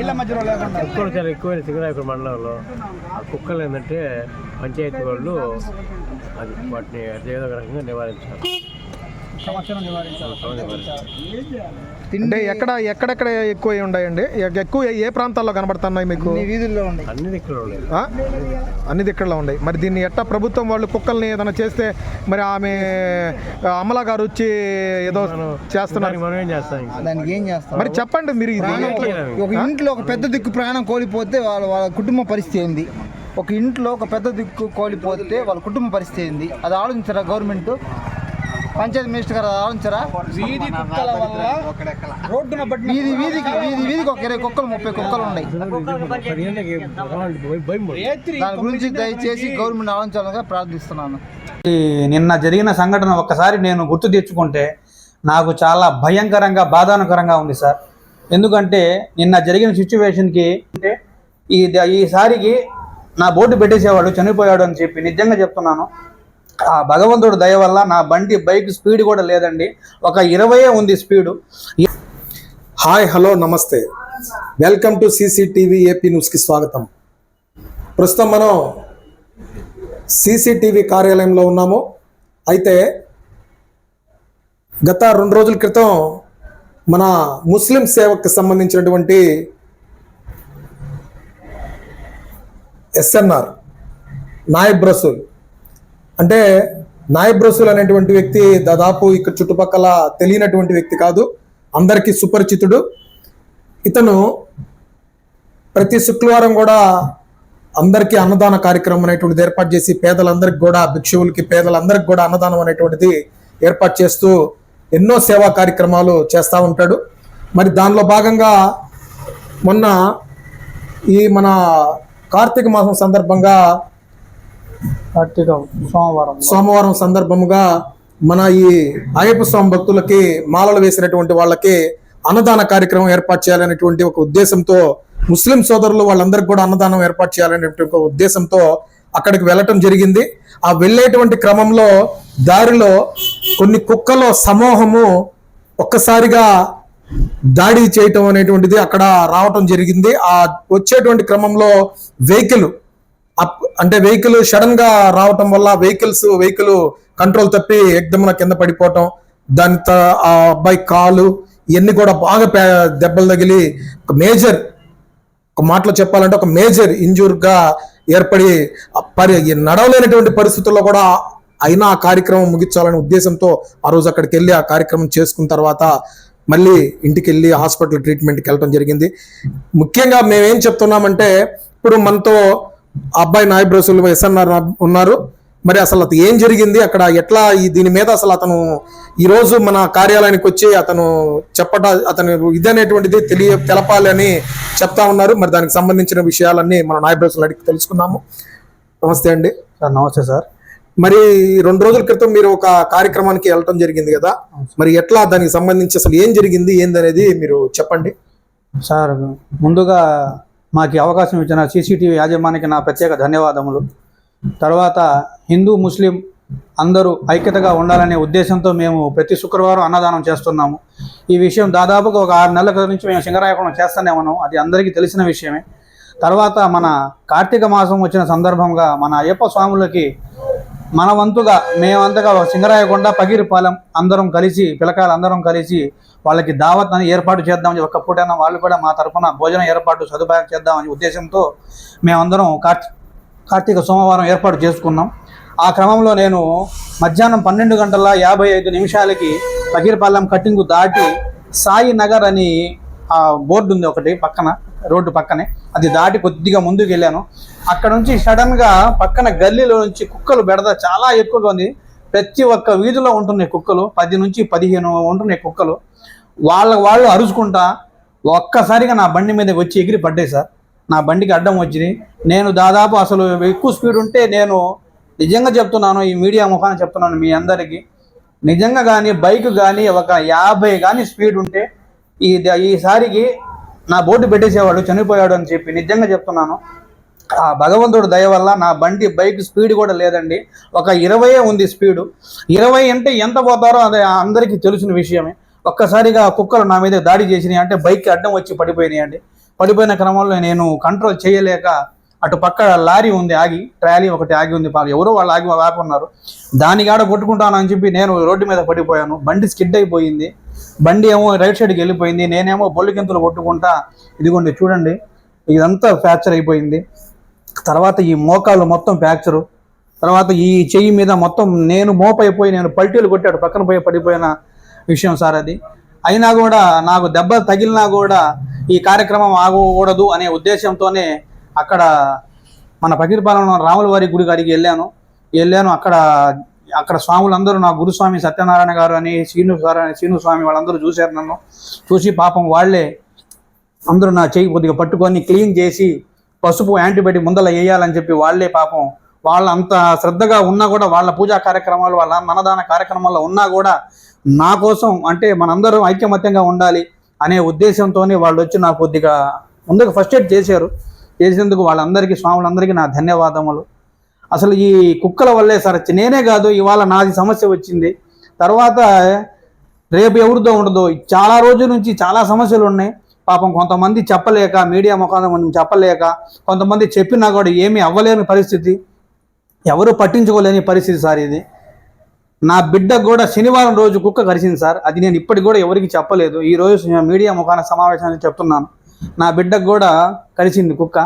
ఇళ్ళ మధ్యలో లేకుండా కుక్కలు చాలా ఎక్కువ సింగరాయకుడు మండలంలో. ఆ కుక్కలు ఏంటంటే పంచాయతీ వాళ్ళు అది వాటిని ఏదో ఒక రకంగా నివారించాలి సంవత్సరం నివారించాలి అంటే ఎక్కడ ఎక్కడెక్కడ ఎక్కువ ఉన్నాయండి? ఎక్కువ ఏ ప్రాంతాల్లో కనబడుతున్నాయి మీకు? ఈ వీధుల్లో ఉన్నాయి. అన్ని దిక్కల్లో ఉన్నాయి. మరి దీన్ని ఎట్టా ప్రభుత్వం వాళ్ళు కుక్కల్ని ఏదైనా చేస్తే మరి ఆమె అమలా గారు వచ్చి ఏదో చేస్తున్నారు? దానికి మనం ఏం చేస్తాం ఇంకా? దానికి ఏం చేస్తాం? మరి చెప్పండి మీరు ఒక ఇంట్లో ఒక పెద్ద దిక్కు ప్రాణం కోల్పోతే వాళ్ళ వాళ్ళ కుటుంబ పరిస్థితి ఏంది? ఒక ఇంట్లో ఒక పెద్ద దిక్కు కోల్పోతే వాళ్ళ కుటుంబ పరిస్థితి ఏంది? అది ఆలోచించరా గవర్నమెంట్? పంచాయతీ మినిస్టర్ గారు ఆలోచించరా వీధి కుక్కల వల్ల రోడ్డున వీధి వీధికి వీధి వీధికి ఒక ఇరవై కుక్కలు ముప్పై కుక్కలు ఉన్నాయి. దాని గురించి దయచేసి గవర్నమెంట్ ఆలోచించాలని ప్రార్థిస్తున్నాను. ఈ నిన్న జరిగిన సంఘటన ఒక్కసారి నేను గుర్తు తెచ్చుకుంటే నాకు చాలా భయంకరంగా బాధానకరంగా ఉంది సార్. ఎందుకంటే నిన్న జరిగిన సిచ్యువేషన్కి అంటే ఈ ఈసారికి నా బోర్డు పెట్టేసేవాడు చనిపోయాడు అని చెప్పి నిజంగా చెప్తున్నాను. ఆ భగవంతుడు దయ వల్ల నా బండి బైక్ స్పీడ్ కూడా లేదండి. ఒక ఇరవయే ఉంది స్పీడు. హాయ్ హలో నమస్తే. వెల్కమ్ టు సీసీటీవీ ఏపీ న్యూస్కి స్వాగతం. ప్రస్తుతం మనం సీసీటీవీ కార్యాలయంలో ఉన్నాము. అయితే గత రెండు రోజుల క్రితం మన ముస్లిం సేవకు సంబంధించినటువంటి ఎస్ఎన్ఆర్ నాయబ్ రసూల్ అంటే నాయబ్ రసూల్ అనేటువంటి వ్యక్తి దాదాపు ఇక్కడ చుట్టుపక్కల తెలియనటువంటి వ్యక్తి కాదు అందరికీ సుపరిచితుడు. ఇతను ప్రతి శుక్రవారం కూడా అందరికీ అన్నదాన కార్యక్రమం అనేటువంటిది ఏర్పాటు చేసి పేదలందరికీ కూడా భిక్షువులకి పేదలందరికీ కూడా అన్నదానం అనేటువంటిది ఏర్పాటు చేస్తూ ఎన్నో సేవా కార్యక్రమాలు చేస్తూ ఉంటాడు. మరి దానిలో భాగంగా మొన్న ఈ మన కార్తీక మాసం సందర్భంగా కార్తీక సోమవారం. సోమవారం సందర్భముగా మన ఈ అయ్యప్ప స్వామి భక్తులకి మాలలు వేసినటువంటి వాళ్ళకి అన్నదాన కార్యక్రమం ఏర్పాటు చేయాలనేటువంటి ఒక ఉద్దేశంతో ముస్లిం సోదరులు వాళ్ళందరికీ కూడా అన్నదానం ఏర్పాటు చేయాలనేటువంటి ఒక ఉద్దేశంతో అక్కడికి వెళ్ళటం జరిగింది. ఆ వెళ్ళేటువంటి క్రమంలో దారిలో కొన్ని కుక్కల సమూహము ఒక్కసారిగా దాడి చేయటం అనేటువంటిది అక్కడ రావటం జరిగింది. ఆ వచ్చేటువంటి క్రమంలో వెహికల్ అంటే వెహికల్ సడన్గా రావటం వల్ల వెహికల్స్ వెహికల్ కంట్రోల్ తప్పి ఎగ్దమున కింద పడిపోవటం దాని ఆ అబ్బాయి కాలు ఇవన్నీ కూడా బాగా దెబ్బలు తగిలి ఒక మేజర్ ఒక మాటలో చెప్పాలంటే ఒక మేజర్ ఇంజూర్గా ఏర్పడి పరి నడవలేనటువంటి పరిస్థితుల్లో కూడా అయినా ఆ కార్యక్రమం ముగించాలనే ఉద్దేశంతో ఆ రోజు అక్కడికి వెళ్ళి ఆ కార్యక్రమం చేసుకున్న తర్వాత మళ్ళీ ఇంటికి వెళ్ళి హాస్పిటల్ ట్రీట్మెంట్కి వెళ్ళడం జరిగింది. ముఖ్యంగా మేమేం చెప్తున్నామంటే ఇప్పుడు మనతో అబ్బాయి నాయబ్ రసూల్ ఎస్ఎన్ఆర్ ఉన్నారు. మరి అసలు అది ఏం జరిగింది? అక్కడ ఎట్లా ఈ దీని మీద అసలు అతను ఈ రోజు మన కార్యాలయానికి వచ్చి అతను చెప్పట అతను ఇదనేటువంటిది తెలియ తెలపాలి అని చెప్తా ఉన్నారు. మరి దానికి సంబంధించిన విషయాలన్నీ మన నాయబ్ రసూల్ అడిగి తెలుసుకుందాము. నమస్తే అండి. సార్ నమస్తే సార్. మరి రెండు రోజుల క్రితం మీరు ఒక కార్యక్రమానికి వెళ్ళటం జరిగింది కదా? మరి ఎట్లా దానికి సంబంధించి అసలు ఏం జరిగింది? ఏందనేది మీరు చెప్పండి. సార్ ముందుగా మాకు అవకాశం ఇచ్చిన సీసీటీవీ యాజమాన్యానికి నా ప్రత్యేక ధన్యవాదములు. తర్వాత హిందూ ముస్లిం అందరూ ఐక్యతగా ఉండాలనే ఉద్దేశంతో మేము ప్రతి శుక్రవారం అన్నదానం చేస్తున్నాము. ఈ విషయం దాదాపుగా ఒక ఆరు నెలల క్రితం నుంచి మేము సింగరాయకుండా చేస్తూనే ఉన్నాం. అది అందరికీ తెలిసిన విషయమే. తర్వాత మన కార్తీక మాసం వచ్చిన సందర్భంగా మన అయ్యప్ప స్వాములకి మన వంతుగా మేమంతగా సింగరాయకొండ పగిరిపాలెం అందరం కలిసి పిల్లకాయలు అందరం కలిసి వాళ్ళకి దావత్ అని ఏర్పాటు చేద్దామని ఒక్క పూటైనా వాళ్ళు కూడా మా తరఫున భోజనం ఏర్పాటు సదుపాయం చేద్దామని ఉద్దేశంతో మేమందరం కార్తీ కార్తీక సోమవారం ఏర్పాటు చేసుకున్నాం. ఆ క్రమంలో నేను మధ్యాహ్నం పన్నెండు గంటల యాభై ఐదు నిమిషాలకి పకీర్పాలెం కట్టింగు దాటి సాయి నగర్ అని ఆ బోర్డు ఉంది ఒకటి పక్కన రోడ్డు పక్కనే. అది దాటి కొద్దిగా ముందుకు వెళ్ళాను. అక్కడ నుంచి సడన్గా పక్కన గల్లీలో నుంచి కుక్కలు బెడద చాలా ఎక్కువగా ఉంది. ప్రతి ఒక్క వీధిలో ఉంటున్నాయి కుక్కలు. పది నుంచి పదిహేను ఉంటున్నాయి కుక్కలు. వాళ్ళ వాళ్ళు అరుచుకుంటా ఒక్కసారిగా నా బండి మీద వచ్చి ఎగిరి పడ్డాయి సార్ నా బండికి అడ్డం వచ్చింది. నేను దాదాపు అసలు ఎక్కువ స్పీడ్ ఉంటే నేను నిజంగా చెప్తున్నాను ఈ మీడియా ముఖాన్ని చెప్తున్నాను మీ అందరికీ. నిజంగా కానీ బైక్ కానీ ఒక యాభై కానీ స్పీడ్ ఉంటే ఈ ఈసారికి నా బోర్డు పెట్టేసేవాడు చనిపోయాడు అని చెప్పి నిజంగా చెప్తున్నాను. ఆ భగవంతుడు దయ వల్ల నా బండి బైక్ స్పీడ్ కూడా లేదండి. ఒక ఇరవై ఉంది స్పీడు. ఇరవై అంటే ఎంత పోతారో అది అందరికీ తెలిసిన విషయమే. ఒక్కసారిగా కుక్కలు నా మీద దాడి చేసినాయి. అంటే బైక్ అడ్డం వచ్చి పడిపోయినాయి అండి పడిపోయిన క్రమంలో నేను కంట్రోల్ చేయలేక అటు పక్క లారీ ఉంది ఆగి ట్రాలీ ఒకటి ఆగి ఉంది. పాపం ఎవరో వాళ్ళు ఆగి ఆపున్నారు దాని కాడ కొట్టుకుంటాను అని చెప్పి నేను రోడ్డు మీద పడిపోయాను. బండి స్కిడ్ అయిపోయింది. బండి ఏమో రైట్ సైడ్కి వెళ్ళిపోయింది. నేనేమో బొల్లికింతులు కొట్టుకుంటా ఇదిగోండి చూడండి ఇదంతా ఫ్రాక్చర్ అయిపోయింది. తర్వాత ఈ మోకాలు మొత్తం ఫ్రాక్చరు. తర్వాత ఈ చెయ్యి మీద మొత్తం నేను మోపైపోయి నేను పల్టీలు కొట్టాడు పక్కన పోయి పడిపోయిన విషయం సార్ అది. అయినా కూడా నాకు దెబ్బ తగిలినా కూడా ఈ కార్యక్రమం ఆగకూడదు అనే ఉద్దేశంతోనే అక్కడ మన పకీర్పాలెంలో రాములవారి గుడి కాడికి వెళ్ళాను. వెళ్ళాను. అక్కడ అక్కడ స్వాములందరూ నా గురుస్వామి సత్యనారాయణ గారు అని శ్రీను గారు అని శ్రీను స్వామి వాళ్ళందరూ చూశారు నన్ను. చూసి పాపం వాళ్ళే అందరూ నా చేయి కొద్దిగా పట్టుకొని క్లీన్ చేసి పసుపు యాంటీబయాటిక్ ముందల వేయాలని చెప్పి వాళ్ళే పాపం వాళ్ళంత శ్రద్ధగా ఉన్నా కూడా వాళ్ళ పూజా కార్యక్రమాలు వాళ్ళ అన్నదాన కార్యక్రమాల్లో ఉన్నా కూడా నా కోసం అంటే మనందరం ఐక్యమత్యంగా ఉండాలి అనే ఉద్దేశంతోనే వాళ్ళు వచ్చి నాకు కొద్దిగా ముందుకు ఫస్ట్ ఎయిడ్ చేశారు. చేసినందుకు వాళ్ళందరికీ స్వాములందరికీ నా ధన్యవాదములు. అసలు ఈ కుక్కల వల్లే సార్ నేనే కాదు ఇవాళ నాది సమస్య వచ్చింది. తర్వాత రేపు ఎవరిదో ఉండదు. చాలా రోజుల నుంచి చాలా సమస్యలు ఉన్నాయి. పాపం కొంతమంది చెప్పలేక మీడియా ముఖాంతం చెప్పలేక కొంతమంది చెప్పినా కూడా ఏమీ అవ్వలేని పరిస్థితి. ఎవరు పట్టించుకోలేని పరిస్థితి సార్ ఇది. నా బిడ్డ కూడా శనివారం రోజు కుక్క కరిచింది సార్. అది నేను ఇప్పటికి కూడా ఎవరికి చెప్పలేదు. ఈ రోజు మీడియా ముఖాన సమావేశాన్ని చెప్తున్నాను. నా బిడ్డకు కూడా కరిచింది కుక్క.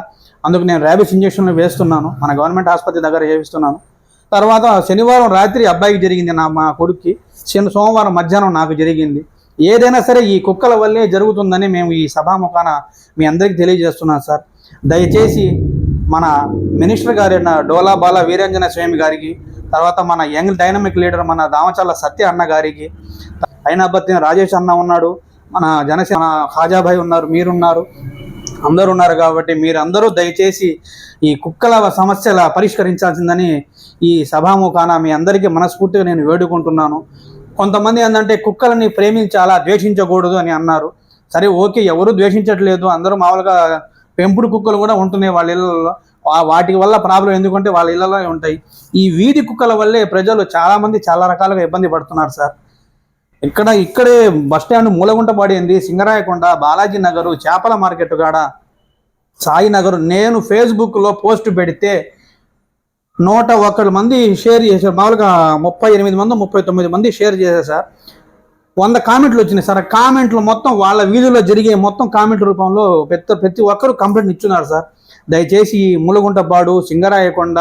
అందుకు నేను ర్యాబిస్ ఇంజక్షన్లు వేస్తున్నాను. మన గవర్నమెంట్ ఆసుపత్రి దగ్గర చేపిస్తున్నాను తర్వాత శనివారం రాత్రి అబ్బాయికి జరిగింది నా మా కొడుక్కి. శని సోమవారం మధ్యాహ్నం నాకు జరిగింది. ఏదైనా సరే ఈ కుక్కల వల్లే జరుగుతుందని మేము ఈ సభాముఖాన మీ అందరికీ తెలియజేస్తున్నాం సార్. దయచేసి మన మినిస్టర్ గారి డోలా బాల వీరంజన స్వామి గారికి తర్వాత మన యంగ్ డైనమిక్ లీడర్ మన దామచల్ల సత్య అన్న గారికి అయినాబత్తిన రాజేష్ అన్న ఉన్నాడు మన జనసేన హాజాభాయ్ ఉన్నారు మీరున్నారు అందరూ ఉన్నారు కాబట్టి మీరందరూ దయచేసి ఈ కుక్కల సమస్యల పరిష్కరించాల్సిందని ఈ సభాముఖాన మీ అందరికీ మనస్ఫూర్తిగా నేను వేడుకుంటున్నాను. కొంతమంది ఏంటంటే కుక్కలని ప్రేమించాలా ద్వేషించకూడదు అని అన్నారు. సరే ఓకే ఎవరు ద్వేషించట్లేదు అందరూ మామూలుగా పెంపుడు కుక్కలు కూడా ఉంటున్నాయి వాళ్ళ ఇళ్ళల్లో. వాటి వల్ల ప్రాబ్లం ఎందుకంటే వాళ్ళ ఇళ్ళలో ఉంటాయి. ఈ వీధి కుక్కల వల్లే ప్రజలు చాలామంది చాలా రకాలుగా ఇబ్బంది పడుతున్నారు సార్. ఇక్కడ ఇక్కడే బస్ స్టాండ్ మూలగుంట పడింది సింగరాయకొండ బాలాజీ నగరు చేపల మార్కెట్ కాడ సాయి నగరు. నేను ఫేస్బుక్లో పోస్ట్ పెడితే నూట ఒక్కటి మంది షేర్ చేశారు. మామూలుగా ముప్పై ఎనిమిది మంది ముప్పై తొమ్మిది మంది షేర్ చేశారు సార్. వంద కామెంట్లు వచ్చినాయి సార్. కామెంట్లు మొత్తం వాళ్ళ వీధిలో జరిగే మొత్తం కామెంట్ రూపంలో పెద్ద ప్రతి ఒక్కరు కంప్లైంట్ ఇచ్చున్నారు సార్. దయచేసి ఈ సింగరాయకొండ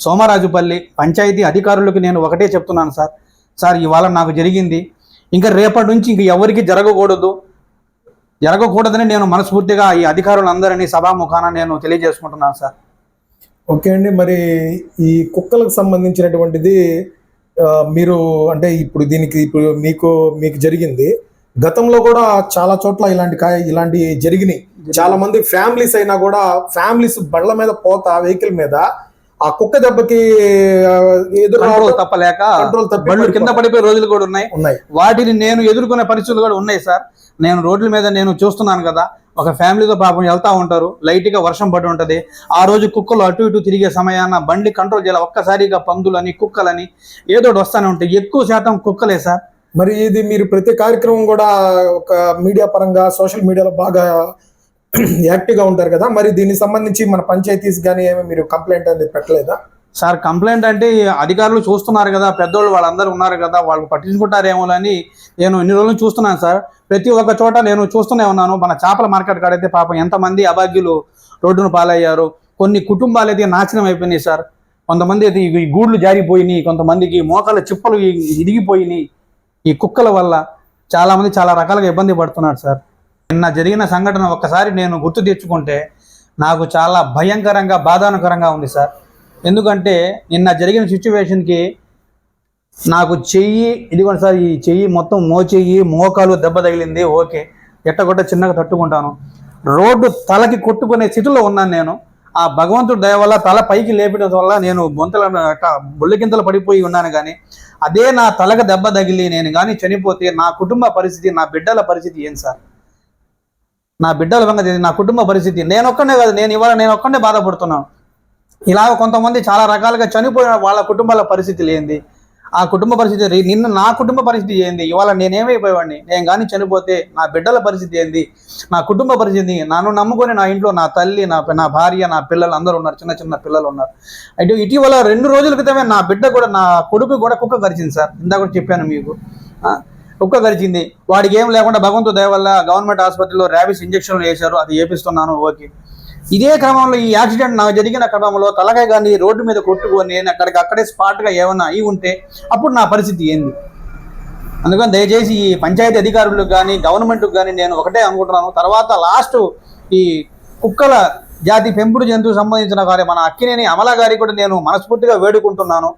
సోమరాజుపల్లి పంచాయతీ అధికారులకు నేను ఒకటే చెప్తున్నాను సార్. సార్ ఇవాళ నాకు జరిగింది. ఇంకా రేపటి నుంచి ఇంక ఎవరికి జరగకూడదు. జరగకూడదని నేను మనస్ఫూర్తిగా ఈ అధికారులందరినీ సభాముఖాన నేను తెలియజేసుకుంటున్నాను సార్. ఓకే అండి. మరి ఈ కుక్కలకు సంబంధించినటువంటిది మీరు అంటే ఇప్పుడు దీనికి ఇప్పుడు మీకు మీకు జరిగింది. గతంలో కూడా చాలా చోట్ల ఇలాంటి కా- ఇలాంటి జరిగినాయి. చాలా మంది ఫ్యామిలీస్ అయినా కూడా ఫ్యామిలీస్ బండ్ల మీద పోతా వెహికల్ మీద ఆ కుక్క దెబ్బకి ఎదురు తప్పలేక బళ్ళు కింద. పడిపోయే రోజులు కూడా ఉన్నాయి. ఉన్నాయి. వాటిని నేను ఎదుర్కొనే పరిస్థితులు కూడా ఉన్నాయి సార్. నేను రోడ్ల మీద నేను చూస్తున్నాను కదా ఒక ఫ్యామిలీతో పాపం వెళ్తా ఉంటారు లైట్గా వర్షం పడి ఉంటది. ఆ రోజు కుక్కలు అటు ఇటు తిరిగే సమయాన బండి కంట్రోల్ చేయాలి. ఒక్కసారిగా పందులని కుక్కలని ఏదో వస్తానే ఉంటాయి. ఎక్కువ శాతం కుక్కలే సార్. మరి ఇది మీరు ప్రతి కార్యక్రమం కూడా ఒక మీడియా పరంగా సోషల్ మీడియాలో బాగా యాక్టివ్గా ఉంటారు కదా మరి దీనికి సంబంధించి మన పంచాయతీస్ కానీ ఏమి మీరు కంప్లైంట్ అనేది పెట్టలేదా? సార్ కంప్లైంట్ అంటే అధికారులు చూస్తున్నారు కదా పెద్దోళ్ళు వాళ్ళందరూ ఉన్నారు కదా వాళ్ళు పట్టించుకుంటారేమో అని నేను ఇన్ని రోజులు చూస్తున్నాను సార్. ప్రతి ఒక్క చోట నేను చూస్తూనే ఉన్నాను. మన చేపల మార్కెట్ కాడైతే పాపం ఎంతమంది అభాగ్యులు రోడ్డును పాలయ్యారు. కొన్ని కుటుంబాలు అయితే నాశనం అయిపోయినాయి సార్. కొంతమంది అయితే ఈ గూళ్ళు జారిపోయినాయి కొంతమందికి మోకాల చిప్పలు ఇ- ఇరిగిపోయినాయి. ఈ కుక్కల వల్ల చాలామంది చాలా రకాలుగా ఇబ్బంది పడుతున్నారు సార్. నిన్న జరిగిన సంఘటన ఒక్కసారి నేను గుర్తు తెచ్చుకుంటే నాకు చాలా భయంకరంగా బాధానకరంగా ఉంది సార్. ఎందుకంటే నిన్న జరిగిన సిచ్యువేషన్కి నాకు చెయ్యి ఇదిగోండి సార్ ఈ చెయ్యి మొత్తం మోచెయ్యి మోకాలు దెబ్బ తగిలింది ఓకే. ఎట్టగొట్ట చిన్నగా తట్టుకుంటాను. రోడ్డు తలకి కొట్టుకునే స్థితిలో ఉన్నాను నేను. ఆ భగవంతుడు దయ వల్ల తల పైకి లేపడం వల్ల నేను బొంతల బొల్లికింతలు పడిపోయి ఉన్నాను కానీ అదే నా తలకు దెబ్బ తగిలి నేను కానీ చనిపోతే నా కుటుంబ పరిస్థితి నా బిడ్డల పరిస్థితి ఏం సార్? నా బిడ్డల సంగతి నా కుటుంబ పరిస్థితి. నేను ఒక్కనే కాదు నేను ఇవాళ నేను ఒక్కనే బాధపడుతున్నాను. ఇలాగ కొంతమంది చాలా రకాలుగా చనిపోయిన వాళ్ళ కుటుంబాల పరిస్థితి లేనిది ఆ కుటుంబ పరిస్థితి నిన్న నా కుటుంబ పరిస్థితి ఏంది? ఇవాళ నేనేమైపోయేవాడిని? నేను కానీ చనిపోతే నా బిడ్డల పరిస్థితి ఏంది? నా కుటుంబ పరిస్థితి నన్ను నమ్ముకొని నా ఇంట్లో నా తల్లి నా నా భార్య నా పిల్లలు అందరూ ఉన్నారు. చిన్న చిన్న పిల్లలు ఉన్నారు. అయితే ఇటీవల రెండు రోజుల క్రితమే నా బిడ్డ కూడా నా కొడుకు కూడా కుక్క కరిచింది సార్. ఇందాక కూడా చెప్పాను మీకు. కుక్క గరిచింది వాడికి ఏం లేకుండా భగవంతు దయ వల్ల గవర్నమెంట్ ఆసుపత్రిలో ర్యాబిస్ ఇంజక్షన్లు వేశారు. అది వేపిస్తున్నాను ఓకే. ఇదే క్రమంలో ఈ యాక్సిడెంట్ నాకు జరిగిన క్రమంలో తలకాయ కానీ రోడ్డు మీద కొట్టుకొని నేను అక్కడికి అక్కడే స్పాట్గా ఏమైనా అయి ఉంటే అప్పుడు నా పరిస్థితి ఏంది? అందుకని దయచేసి ఈ పంచాయతీ అధికారులకు కానీ గవర్నమెంట్కి కానీ నేను ఒకటే అనుకుంటున్నాను. తర్వాత లాస్ట్ ఈ కుక్కల జాతి పెంపుడు జంతువు సంబంధించిన వారి మన అక్కినేని అమల గారికి కూడా నేను మనస్ఫూర్తిగా వేడుకుంటున్నాను.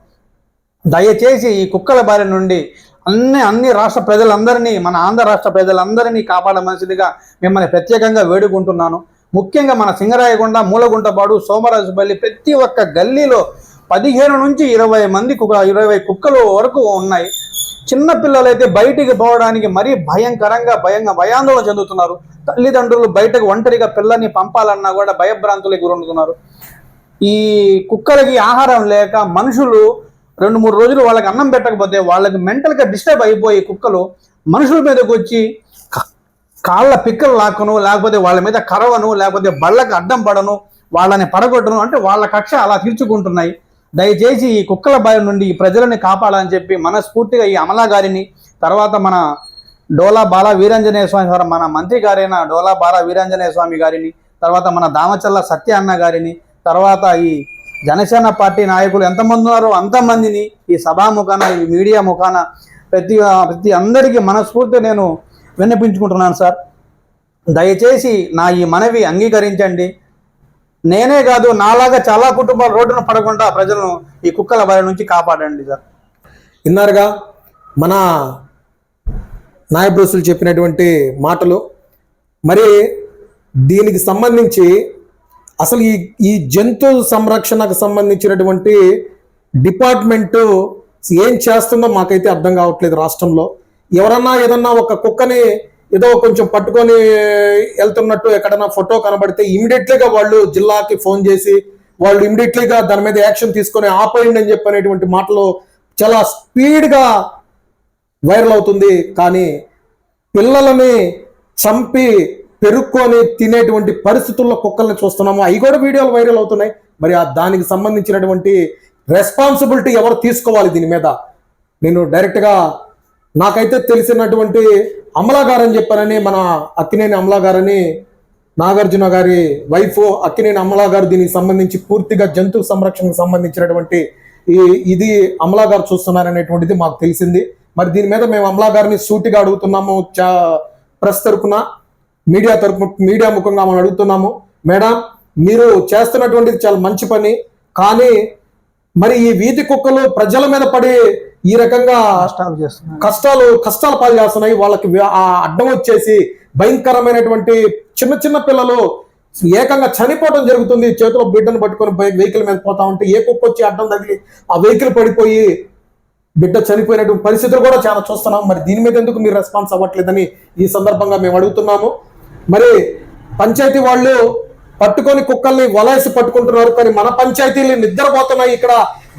దయచేసి ఈ కుక్కల బారి నుండి అన్ని అన్ని రాష్ట్ర ప్రజలందరినీ మన ఆంధ్ర రాష్ట్ర ప్రజలందరినీ కాపాడమనిసిదిగా మిమ్మల్ని ప్రత్యేకంగా వేడుకుంటున్నాను. ముఖ్యంగా మన సింగరాయకొండ మూలగుంటపాడు సోమరాజుపల్లి ప్రతి ఒక్క గల్లీలో పదిహేను నుంచి ఇరవై మంది కుక్క ఇరవై కుక్కలు వరకు ఉన్నాయి. చిన్నపిల్లలైతే బయటికి పోవడానికి మరీ భయంకరంగా భయంగా భయాందోళన చెందుతున్నారు. తల్లిదండ్రులు బయటకు ఒంటరిగా పిల్లల్ని పంపాలన్నా కూడా భయభ్రాంతులకు గురవుతున్నారు. ఈ కుక్కలకి ఆహారం లేక మనుషులు రెండు మూడు రోజులు వాళ్ళకి అన్నం పెట్టకపోతే వాళ్ళకి మెంటల్గా డిస్టర్బ్ అయిపోయి కుక్కలు మనుషుల మీదకి వచ్చి కాళ్ళ పిక్కలు లాక్కను లేకపోతే వాళ్ళ మీద కరవను లేకపోతే బళ్ళకి అడ్డం పడను వాళ్ళని పడగొట్టను అంటే వాళ్ళ కక్ష అలా తీర్చుకుంటున్నాయి. దయచేసి ఈ కుక్కల భయం నుండి ఈ ప్రజలని కాపాడాలని చెప్పి మనస్ఫూర్తిగా ఈ అమలా గారిని తర్వాత మన డోలా బాల వీరాంజనేయ స్వామి గారు మన మంత్రి గారైన డోలా బాల వీరాంజనేయ స్వామి గారిని తర్వాత మన దామచల్ల సత్య అన్న గారిని తర్వాత ఈ జనసేన పార్టీ నాయకులు ఎంతమంది ఉన్నారో అంతమందిని ఈ సభా ముఖాన ఈ మీడియా ముఖాన ప్రతి ప్రతి అందరికీ మనస్ఫూర్తి నేను విన్నపించుకుంటున్నాను సార్. దయచేసి నా ఈ మనవి అంగీకరించండి. నేనే కాదు నాలాగా చాలా కుటుంబాలు రోడ్డున పడకుండా ప్రజలను ఈ కుక్కల బారి నుంచి కాపాడండి సార్. విన్నారుగా మన నాయబ్రోసులు చెప్పినటువంటి మాటలు మరి దీనికి సంబంధించి అసలు ఈ ఈ జంతు సంరక్షణకు సంబంధించినటువంటి డిపార్ట్మెంటు ఏం చేస్తుందో మాకైతే అర్థం కావట్లేదు రాష్ట్రంలో. ఎవరన్నా ఏదన్నా ఒక కుక్కని ఏదో కొంచెం పట్టుకొని వెళ్తున్నట్టు ఎక్కడన్నా ఫోటో కనబడితే ఇమీడియట్లీగా వాళ్ళు జిల్లాకి ఫోన్ చేసి వాళ్ళు ఇమీడియట్లీగా దాని మీద యాక్షన్ తీసుకొని ఆపేయండి అని చెప్పనేటువంటి మాటలు చాలా స్పీడ్గా వైరల్ అవుతుంది. కానీ పిల్లలని చంపి పెరుక్కొని తినేటువంటి పరిస్థితుల్లో కుక్కల్ని చూస్తున్నాము. అవి కూడా వీడియోలు వైరల్ అవుతున్నాయి. మరి ఆ దానికి సంబంధించినటువంటి రెస్పాన్సిబిలిటీ ఎవరు తీసుకోవాలి దీని మీద? నేను డైరెక్ట్గా నాకైతే తెలిసినటువంటి అమలా గారని చెప్పారని మన అక్కినేని అమలా గారని నాగార్జున గారి వైఫ్ అక్కినేని అమలా గారు దీనికి సంబంధించి పూర్తిగా జంతు సంరక్షణకు సంబంధించినటువంటి ఈ ఇది అమలా గారు చూస్తున్నారనేటువంటిది మాకు తెలిసింది. మరి దీని మీద మేము అమలా గారిని సూటిగా అడుగుతున్నాము చా ప్రెస్ తరపున. మీడియా తరపు మీడియా ముఖంగా మనం అడుగుతున్నాము మేడం మీరు చేస్తున్నటువంటిది చాలా మంచి పని కానీ మరి ఈ వీధి కుక్కలు ప్రజల మీద పడి ఈ రకంగా కష్టాలు కష్టాలు పాలు చేస్తున్నాయి. వాళ్ళకి ఆ అడ్డం వచ్చేసి భయంకరమైనటువంటి చిన్న చిన్న పిల్లలు ఏకంగా చనిపోవడం జరుగుతుంది. చేతిలో బిడ్డను పట్టుకొని వెహికల్ మీద పోతా ఉంటే ఏ కుక్క వచ్చి అడ్డం తగిలి ఆ వెహికల్ పడిపోయి బిడ్డ చనిపోయినటువంటి పరిస్థితులు కూడా చాలా చూస్తున్నాం. మరి దీని మీద ఎందుకు మీరు రెస్పాన్స్ అవ్వట్లేదని ఈ సందర్భంగా మేము అడుగుతున్నాము. మరి పంచాయతీ వాళ్ళు పట్టుకొని కుక్కల్ని వలేసి పట్టుకుంటున్నారు కానీ మన పంచాయతీలు నిద్రపోతున్నాయి. ఇక్కడ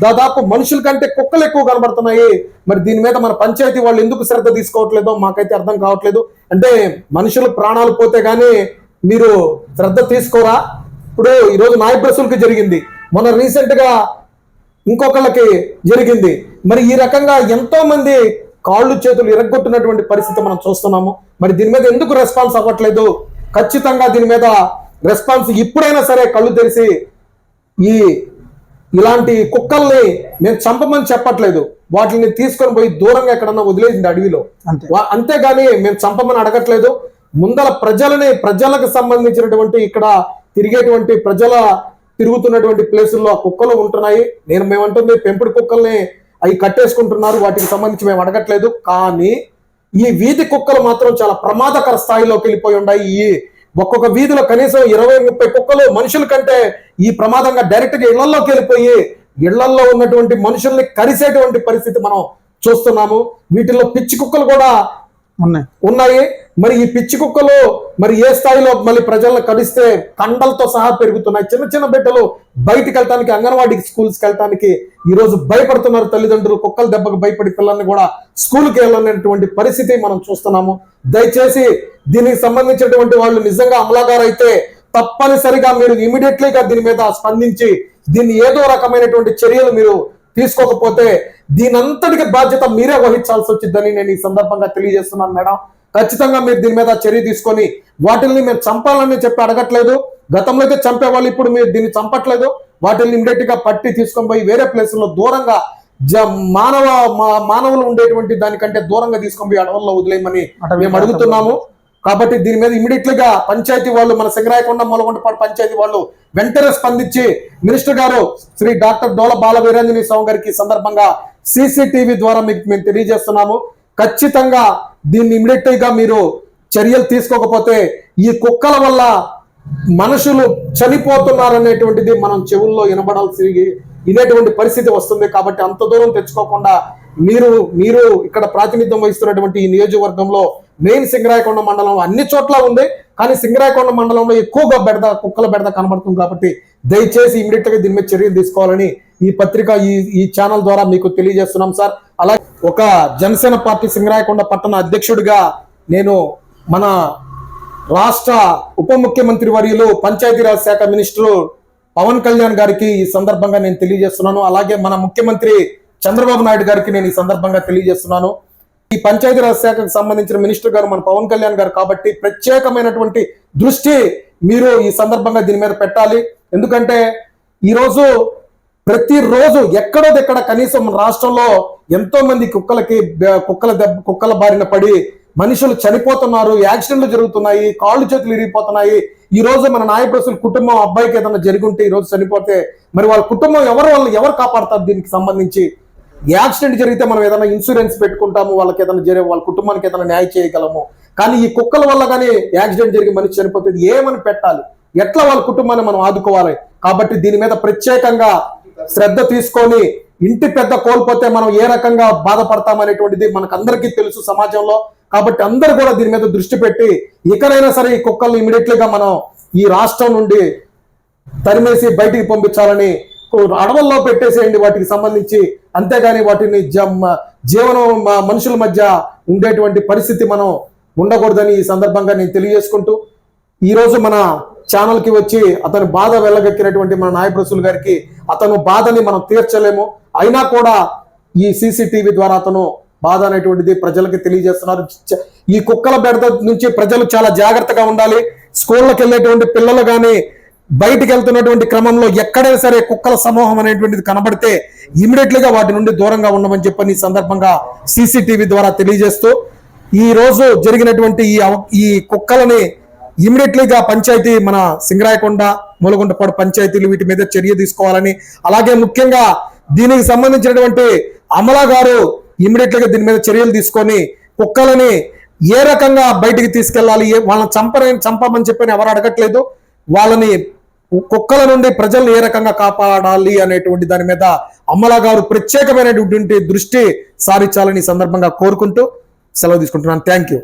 దాదాపు మనుషుల కంటే కుక్కలు ఎక్కువ కనబడుతున్నాయి. మరి దీని మీద మన పంచాయతీ వాళ్ళు ఎందుకు శ్రద్ధ తీసుకోవట్లేదో మాకైతే అర్థం కావట్లేదు. అంటే మనుషులు ప్రాణాలు పోతే గానీ మీరు శ్రద్ధ తీసుకోరా? ఇప్పుడు ఈరోజు నాయబ్రసులకి జరిగింది. మొన్న రీసెంట్గా ఇంకొకళ్ళకి జరిగింది. మరి ఈ రకంగా ఎంతో మంది కాళ్ళు చేతులు ఇరగొట్టినటువంటి పరిస్థితి మనం చూస్తున్నాము. మరి దీని మీద ఎందుకు రెస్పాన్స్ అవ్వట్లేదు? ఖచ్చితంగా దీని మీద రెస్పాన్స్ ఇప్పుడైనా సరే కళ్ళు తెరిచి ఈ ఇలాంటి కుక్కల్ని మేము చంపమని చెప్పట్లేదు. వాటిని తీసుకొని పోయి దూరంగా ఎక్కడన్నా వదిలేసింది అడవిలో. అంతేగాని మేము చంపమని అడగట్లేదు. ముందల ప్రజలని ప్రజలకు సంబంధించినటువంటి ఇక్కడ తిరిగేటువంటి ప్రజల తిరుగుతున్నటువంటి ప్లేసుల్లో కుక్కలు ఉంటున్నాయి. నేను మేమంటుంది పెంపుడు కుక్కల్ని అవి కట్టేసుకుంటున్నారు. వాటికి సంబంధించి మేము అడగట్లేదు. కానీ ఈ వీధి కుక్కలు మాత్రం చాలా ప్రమాదకర స్థాయిలోకి వెళ్ళిపోయి ఉన్నాయి. ఈ ఒక్కొక్క వీధిలో కనీసం ఇరవై ముప్పై కుక్కలు మనుషుల కంటే ఈ ప్రమాదంగా డైరెక్ట్గా ఇళ్ళలోకి వెళ్ళిపోయి ఇళ్ళల్లో ఉన్నటువంటి మనుషుల్ని కరిసేటువంటి పరిస్థితి మనం చూస్తున్నాము. వీటిల్లో పిచ్చి కుక్కలు కూడా ఉన్నాయి. ఉన్నాయి. మరి ఈ పిచ్చి కుక్కలు మరి ఏ స్థాయిలో మళ్ళీ ప్రజలను కలిస్తే కండలతో సహా పెరుగుతున్నాయి. చిన్న చిన్న బిడ్డలు బయటికి వెళ్ళటానికి అంగన్వాడీ స్కూల్స్కి వెళ్ళటానికి ఈరోజు భయపడుతున్నారు తల్లిదండ్రులు. కుక్కల దెబ్బకు భయపడి పిల్లల్ని కూడా స్కూల్కి వెళ్ళనటువంటి పరిస్థితి మనం చూస్తున్నాము. దయచేసి దీనికి సంబంధించినటువంటి వాళ్ళు నిజంగా అమలాగారు అయితే తప్పనిసరిగా మీరు ఇమీడియట్లీగా దీని మీద స్పందించి దీన్ని ఏదో రకమైనటువంటి చర్యలు మీరు తీసుకోకపోతే దీనంతటికి బాధ్యత మీరే వహించాల్సి వచ్చిందని నేను ఈ సందర్భంగా తెలియజేస్తున్నాను మేడం. ఖచ్చితంగా మీరు దీని మీద చర్య తీసుకొని వాటిని మేము చంపాలని చెప్పి అడగట్లేదు. గతంలో అయితే చంపేవాళ్ళు ఇప్పుడు మీరు దీన్ని చంపట్లేదు. వాటిని ఇమ్మీడియట్గా పట్టి తీసుకొని పోయి వేరే ప్లేసుల్లో దూరంగా మానవ మానవులు ఉండేటువంటి దానికంటే దూరంగా తీసుకొని పోయి అడవుల్లో వదిలేయమని మేము అడుగుతున్నాము. కాబట్టి దీని మీద ఇమీడియట్గా పంచాయతీ వాళ్ళు మన సింగరాయకొండ మూలగొండపాడు పంచాయతీ వాళ్ళు వెంటనే స్పందించి మినిస్టర్ గారు శ్రీ డాక్టర్ డోల బాల వీరాంజనీ స్వామి గారికి సందర్భంగా సీసీటీవీ ద్వారా మీకు మేము తెలియజేస్తున్నాము. ఖచ్చితంగా దీన్ని ఇమీడియట్గా మీరు చర్యలు తీసుకోకపోతే ఈ కుక్కల వల్ల మనుషులు చనిపోతున్నారనేటువంటిది మనం చెవుల్లో వినబడాల్సి ఇనేటువంటి పరిస్థితి వస్తుంది కాబట్టి అంత దూరం తెచ్చుకోకుండా మీరు మీరు ఇక్కడ ప్రాతినిధ్యం వహిస్తున్నటువంటి ఈ నియోజకవర్గంలో మెయిన్ సింగరాయకొండ మండలం అన్ని చోట్ల ఉంది కానీ సింగరాయకొండ మండలంలో ఎక్కువగా బెడద కుక్కల బెడద కనబడుతుంది కాబట్టి దయచేసి ఇమీడియట్గా దీని మీద చర్యలు తీసుకోవాలని ఈ పత్రిక ఈ ఈ ఛానల్ ద్వారా మీకు తెలియజేస్తున్నాం సార్. అలాగే ఒక జనసేన పార్టీ సింగరాయకొండ పట్టణ అధ్యక్షుడిగా నేను మన రాష్ట్ర ఉప ముఖ్యమంత్రి వర్యులు పంచాయతీరాజ్ శాఖ మినిస్టరు పవన్ కళ్యాణ్ గారికి ఈ సందర్భంగా నేను తెలియజేస్తున్నాను. అలాగే మన ముఖ్యమంత్రి చంద్రబాబు నాయుడు గారికి నేను ఈ సందర్భంగా తెలియజేస్తున్నాను. ఈ పంచాయతీరాజ్ శాఖకు సంబంధించిన మినిస్టర్ గారు మన పవన్ కళ్యాణ్ గారు కాబట్టి ప్రత్యేకమైనటువంటి దృష్టి మీరు ఈ సందర్భంగా దీని మీద పెట్టాలి. ఎందుకంటే ఈరోజు ప్రతిరోజు ఎక్కడో ఎక్కడ కనీసం మన రాష్ట్రంలో ఎంతో మంది కుక్కలకి కుక్కల దెబ్బ కుక్కల బారిన పడి మనుషులు చనిపోతున్నారు యాక్సిడెంట్లు జరుగుతున్నాయి కాళ్ళు చేతులు ఇరిగిపోతున్నాయి ఈ రోజు మన నాయకుల కుటుంబం అబ్బాయికి ఏదైనా జరిగి ఈ రోజు చనిపోతే మరి వాళ్ళ కుటుంబం ఎవరు వాళ్ళని ఎవరు కాపాడతారు దీనికి సంబంధించి? యాక్సిడెంట్ జరిగితే మనం ఏదైనా ఇన్సూరెన్స్ పెట్టుకుంటాము వాళ్ళకి ఏదైనా జరిగే వాళ్ళ కుటుంబానికి ఏదైనా న్యాయం చేయగలము. కానీ ఈ కుక్కల వల్ల కానీ యాక్సిడెంట్ జరిగి మనిషి చనిపోతుంది ఏమని పెట్టాలి? ఎట్లా వాళ్ళ కుటుంబాన్ని మనం ఆదుకోవాలి? కాబట్టి దీని మీద ప్రత్యేకంగా శ్రద్ధ తీసుకొని ఇంటి పెద్ద కోల్పోతే మనం ఏ రకంగా బాధపడతామనేటువంటిది మనకు అందరికీ తెలుసు సమాజంలో. కాబట్టి అందరూ కూడా దీని మీద దృష్టి పెట్టి ఇకనైనా సరే ఈ కుక్కల్ని ఇమీడియట్లీగా మనం ఈ రాష్ట్రం నుండి తరిమేసి బయటికి పంపించాలని అడవుల్లో పెట్టేసేయండి వాటికి సంబంధించి. అంతేగాని వాటిని జ- జీవనం మనుషుల మధ్య ఉండేటువంటి పరిస్థితి మనం ఉండకూడదని ఈ సందర్భంగా నేను తెలియజేసుకుంటూ ఈరోజు మన ఛానల్కి వచ్చి అతని బాధ వెళ్ళగక్కినటువంటి మన నాయప్రసులు రసూల్ గారికి అతను బాధని మనం తీర్చలేము. అయినా కూడా ఈ సీసీటీవీ ద్వారా అతను బాధ అనేటువంటిది ప్రజలకి తెలియజేస్తున్నారు. ఈ కుక్కల బెడద నుంచి ప్రజలు చాలా జాగ్రత్తగా ఉండాలి. స్కూళ్ళకి వెళ్ళేటువంటి పిల్లలు కానీ బయటికి వెళ్తున్నటువంటి క్రమంలో ఎక్కడైనా సరే కుక్కల సమూహం అనేటువంటిది కనబడితే ఇమీడియట్గా వాటి నుండి దూరంగా ఉండమని చెప్పని ఈ సందర్భంగా సీసీటీవీ ద్వారా తెలియజేస్తూ ఈ రోజు జరిగినటువంటి ఈ ఈ కుక్కలని ఇమీడియట్లీగా పంచాయతీ మన సింగరాయకొండ మూలగుంటపాడు పంచాయతీలు వీటి మీద చర్య తీసుకోవాలని అలాగే ముఖ్యంగా దీనికి సంబంధించినటువంటి అమలా గారు ఇమీడియట్లీగా దీని మీద చర్యలు తీసుకొని కుక్కలని ఏ రకంగా బయటికి తీసుకెళ్ళాలి వాళ్ళని చంపని చంపమని చెప్పని ఎవరు అడగట్లేదు వాళ్ళని కుక్కల నుండి ప్రజల్ని ఏ రకంగా కాపాడాలి అనేటువంటి దాని మీద అమ్మలా గారు ప్రత్యేకమైనటువంటి దృష్టి సారించాలని సందర్భంగా కోరుకుంటూ సెలవు తీసుకుంటున్నాను. Thank you